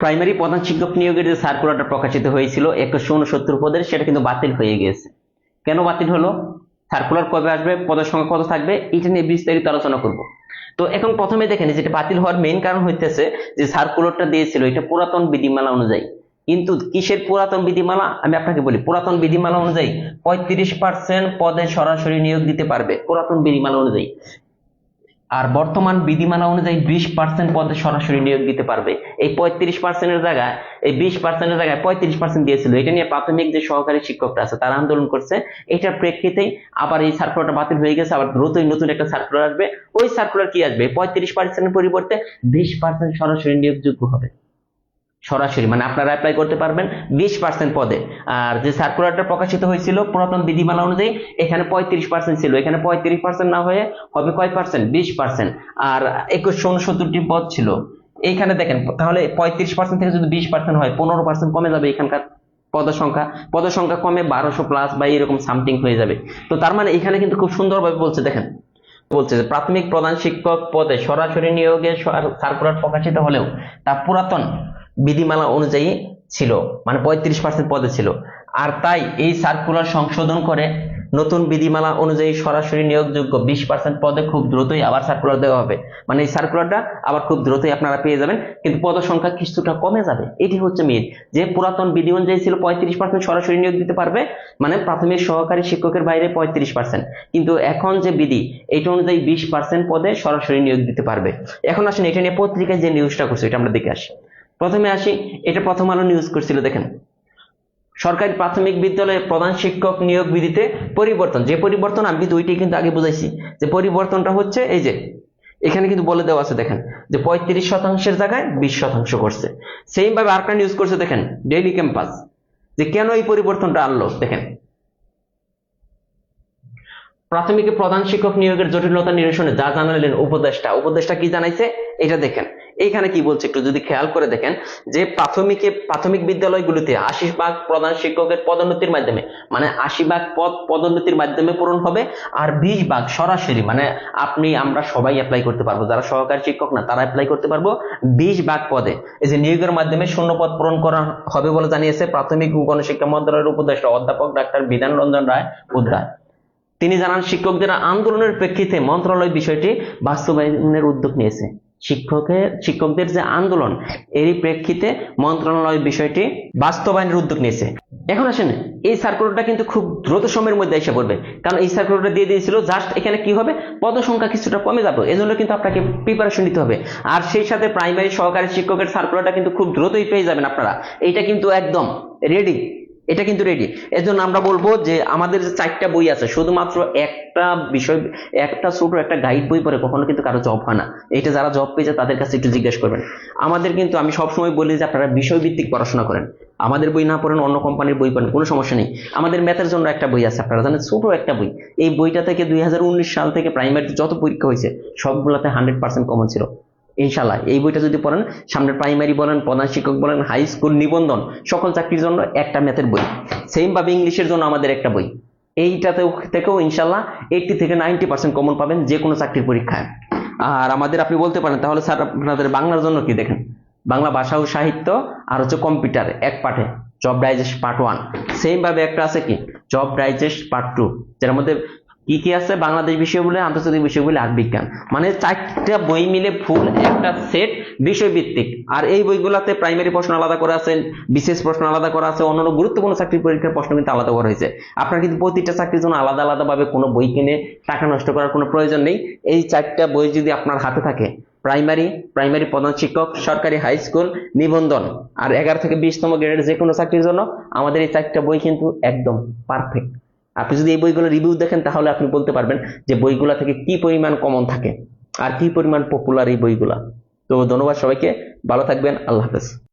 Primary প্রধান শিক্ষক নিয়োগের যে সার্কুলারটা প্রকাশিত হয়েছিল, একশো উনসত্তর পদের, সেটা কিন্তু বাতিল হয়ে গিয়েছে। কেন বাতিল হলো? সার্কুলার কবে আসবে? পদের সংখ্যা কত থাকবে? এটা নিয়ে বিস্তারিত আলোচনা করব। তো এখন প্রথমে দেখেন যেটা বাতিল হওয়ার মেইন কারণ হইতেছে যে সার্কুলারটা দিয়েছিল, এটা পুরাতন বিধিমালা অনুযায়ী। কিন্তু কিসের পুরাতন বিধিমালা? আমি আপনাকে বলি, পুরাতন বিধিমালা অনুযায়ী পঁয়ত্রিশ পার্সেন্ট পদে সরাসরি নিয়োগ দিতে পারবে পুরাতন বিধিমালা অনুযায়ী। আর বর্তমান বিধিমালা অনুযায়ী বিশ পার্সেন্ট পদে সরাসরি নিয়োগ দিতে পারবে। এই পঁয়ত্রিশ পার্সেন্টের জায়গায়, এই বিশ পার্সেন্টের জায়গায় পঁয়ত্রিশ পার্সেন্ট দিয়েছিল। এটা নিয়ে প্রাথমিক যে সহকারী শিক্ষকরা আছে, তারা আন্দোলন করছে। এটার প্রেক্ষিতেই আবার এই সার্কুলারটা বাতিল হয়ে গেছে। আবার দ্রুতই নতুন একটা সার্কুলার আসবে। ওই সার্কুলার কি আসবে? পঁয়ত্রিশ পার্সেন্টের পরিবর্তে বিশ পার্সেন্ট সরাসরি নিয়োগযোগ্য হবে। সরাসরি মানে আপনারা অ্যাপ্লাই করতে পারবেন বিশ পার্সেন্ট পদে। আর যে সার্কুলারটা প্রকাশিত হয়েছিল পুরাতন বিধিমালা অনুযায়ী, এখানে পঁয়ত্রিশ পার্সেন্ট ছিল। এখানে পঁয়ত্রিশ পার্সেন্ট না হয়ে হবে কয় পার্সেন্ট বিশ পার্সেন্ট আর একুশশো উনসত্তরটি পদ ছিল। এইখানে দেখেন, তাহলে পঁয়ত্রিশ পার্সেন্ট থেকে যদি বিশ পার্সেন্ট হয়, পনেরো পার্সেন্ট কমে যাবে এখানকার পদের সংখ্যা পদের সংখ্যা কমে বারোশো প্লাস বা এরকম সামথিং হয়ে যাবে। তো তার মানে এখানে কিন্তু খুব সুন্দরভাবে বলছে, দেখেন, বলছে যে প্রাথমিক প্রধান শিক্ষক পদে সরাসরি নিয়োগে সার্কুলার প্রকাশিত হলেও তা পুরাতন। বিধিমালা অনুযায়ী ছিল মানে পঁয়ত্রিশ পার্সেন্ট পদে ছিল। আর তাই এই সার্কুলার সংশোধন করে নতুন বিধিমালা অনুযায়ী সরাসরি নিয়োগযোগ্য বিশ পার্সেন্ট পদে খুব দ্রুতই আবার সার্কুলার দেওয়া হবে। মানে এই সার্কুলারটা আবার খুব দ্রুতই আপনারা পেয়ে যাবেন, কিন্তু পদ সংখ্যা কিছুটা কমে যাবে। এটি হচ্ছে মেন যে পুরাতন বিধি অনুযায়ী ছিল পঁয়ত্রিশ পার্সেন্ট সরাসরি নিয়োগ দিতে পারবে মানে প্রাথমিক সহকারী শিক্ষকের বাইরে পঁয়ত্রিশ পার্সেন্ট কিন্তু এখন যে বিধি এটা অনুযায়ী বিশ পার্সেন্ট পদে সরাসরি নিয়োগ দিতে পারবে। এখন আসেন এটা নিয়ে পত্রিকায় যে নিউজটা করছে, এটা আমরা দেখে আসি। প্রথমে আসি, এটা প্রথম আলো নিউজ করছিল, দেখেন। সরকারি প্রাথমিক বিদ্যালয়ের প্রধান শিক্ষক নিয়োগ বিধিতে পরিবর্তন। যে পরিবর্তন আমি দুইটি কিন্তু আগে বুঝাইছি। যে পরিবর্তনটা হচ্ছে, এই যে, এখানে কিন্তু বলে দেওয়া আছে, দেখেন, যে পঁয়ত্রিশ শতাংশের জায়গায় বিশ শতাংশ করছে। সেম ভাবে আরেকটা নিউজ করছে, দেখেন ডেইলি ক্যাম্পাস যে কেন এই পরিবর্তনটা আনলো, দেখেন। প্রাথমিকে প্রধান শিক্ষক নিয়োগের জটিলতা নিরসনে যা জানালেন উপদেষ্টা উপদেষ্টা কি জানাইছে, এটা দেখেন। এইখানে কি বলছে? একটু যদি খেয়াল করে দেখেন যে প্রাথমিকে, প্রাথমিক বিদ্যালয়গুলিতে আশি ভাগ প্রধান শিক্ষকের পদোন্নতির মাধ্যমে মানে আশি ভাগ পদ, পদোন্নতির মাধ্যমে পূরণ হবে আর বিশ ভাগ সরাসরি মানে আপনি, আমরা সবাই অ্যাপ্লাই করতে পারব। যারা সহকারী শিক্ষক না, তারা অ্যাপ্লাই করতে পারব বিশ ভাগ পদে। এই যে নিয়োগের মাধ্যমে শূন্য পদ পূরণ করা হবে বলে জানিয়েছে প্রাথমিক ও গণশিক্ষা মন্ত্রণালয়ের উপদেষ্টা অধ্যাপক ডাক্তার বিধান রঞ্জন রায় উদ্যায় তিনি জানান, শিক্ষকদের আন্দোলনের প্রেক্ষিতে মন্ত্রণালয় বিষয়টি বাস্তবায়নের উদ্যোগ নিয়েছে। শিক্ষকের শিক্ষকদের যে আন্দোলন, এরই প্রেক্ষিতে মন্ত্রণালয় বিষয়টি বাস্তবায়নের উদ্যোগ নিয়েছে। এখন আসেন, এই সার্কুলারটা কিন্তু খুব দ্রুত সময়ের মধ্যে এসে পড়বে। কারণ এই সার্কুলারটা দিয়ে দিয়েছিল জাস্ট এখানে কি হবে? পদ সংখ্যা কিছুটা কমে যাবে। এজন্য কিন্তু আপনাকে প্রিপারেশন নিতে হবে। আর সেই সাথে প্রাইমারি সহকারী শিক্ষকের সার্কুলারটা কিন্তু খুব দ্রুতই পেয়ে যাবেন আপনারা। এইটা কিন্তু একদম রেডি এটা কিন্তু রেডি এর জন্য আমরা বলব যে আমাদের যে চারটা বই আছে, শুধুমাত্র একটা বিষয়, একটা ছোট একটা গাইড বই পড়ে কখনো কিন্তু কারও জব হয় না। এটা যারা জব পেয়েছে তাদের কাছে একটু জিজ্ঞেস করবেন। আমাদের কিন্তু, আমি সবসময় বলি যে আপনারা বিষয়ভিত্তিক পড়াশোনা করেন। আমাদের বই না পড়েন, অন্য কোম্পানির বই পড়েন, কোনো সমস্যা নেই। আমাদের ম্যাথের জন্য একটা বই আছে, আপনারা জানেন, ছোট একটা বই। এই বইটা থেকে দুই হাজার উনিশ সাল থেকে প্রাইমারিতে যত পরীক্ষা হয়েছে, সবগুলোতে হান্ড্রেড পার্সেন্ট কমন ছিল। ইনশাল্লাহ এই বইটা যদি পড়েন, সামনে প্রাইমারি বলেন, প্রধান শিক্ষক বলেন হাই স্কুল নিবন্ধন, সকল চাকরির জন্য একটা ম্যাথের বই। সেম ভাবে ইংলিশের জন্য আমাদের একটা বই। এইটাতে থেকেও ইনশাল্লাহ এইটটি থেকে নাইনটি পার্সেন্ট কমন পাবেন যে কোনো চাকরির পরীক্ষায়। আর আমাদের আপনি বলতে পারেন, তাহলে স্যার আপনাদের বাংলার জন্য কি দেখেন? বাংলা ভাষা ও সাহিত্য আর হচ্ছে কম্পিউটার এক পাঠে job digest part one same ভাবে একটা আছে কি? জব ডাইজেস্ট পার্ট টু যার মধ্যে কি কি আছে? বাংলাদেশ বিষয় বলে আন্তর্জাতিক বিষয় বলে আট বিজ্ঞান। মানে চারটা বই মিলে ফুল একটা সেট বিষয় ভিত্তিক আর এই বইগুলোতে প্রাইমারি প্রশ্ন আলাদা করা আছে, বিশেষ প্রশ্ন আলাদা করা আছে, অন্যান্য গুরুত্বপূর্ণ চাকরির পরীক্ষার প্রশ্ন কিন্তু আলাদা করা হয়েছে। আপনার কিন্তু প্রতিটা চাকরির জন্য আলাদা আলাদা ভাবে কোনো বই কিনে টাকা নষ্ট করার কোনো প্রয়োজন নেই। এই চারটা বই যদি আপনার হাতে থাকে প্রাইমারি প্রাইমারি প্রধান শিক্ষক, সরকারি হাই স্কুল নিবন্ধন, আর এগারো থেকে বিশতম গ্রেডের যে কোনো চাকরির জন্য, আমাদের এই চারটা বই কিন্তু একদম পারফেক্ট আপনি যদি এই বইগুলো রিভিউ দেখেন, তাহলে আপনি বলতে পারবেন যে বইগুলা থেকে কি পরিমাণ কমন থাকে আর কি পরিমাণ পপুলার এই বইগুলা। তো ধন্যবাদ সবাইকে, ভালো থাকবেন, আল্লাহ হাফেজ।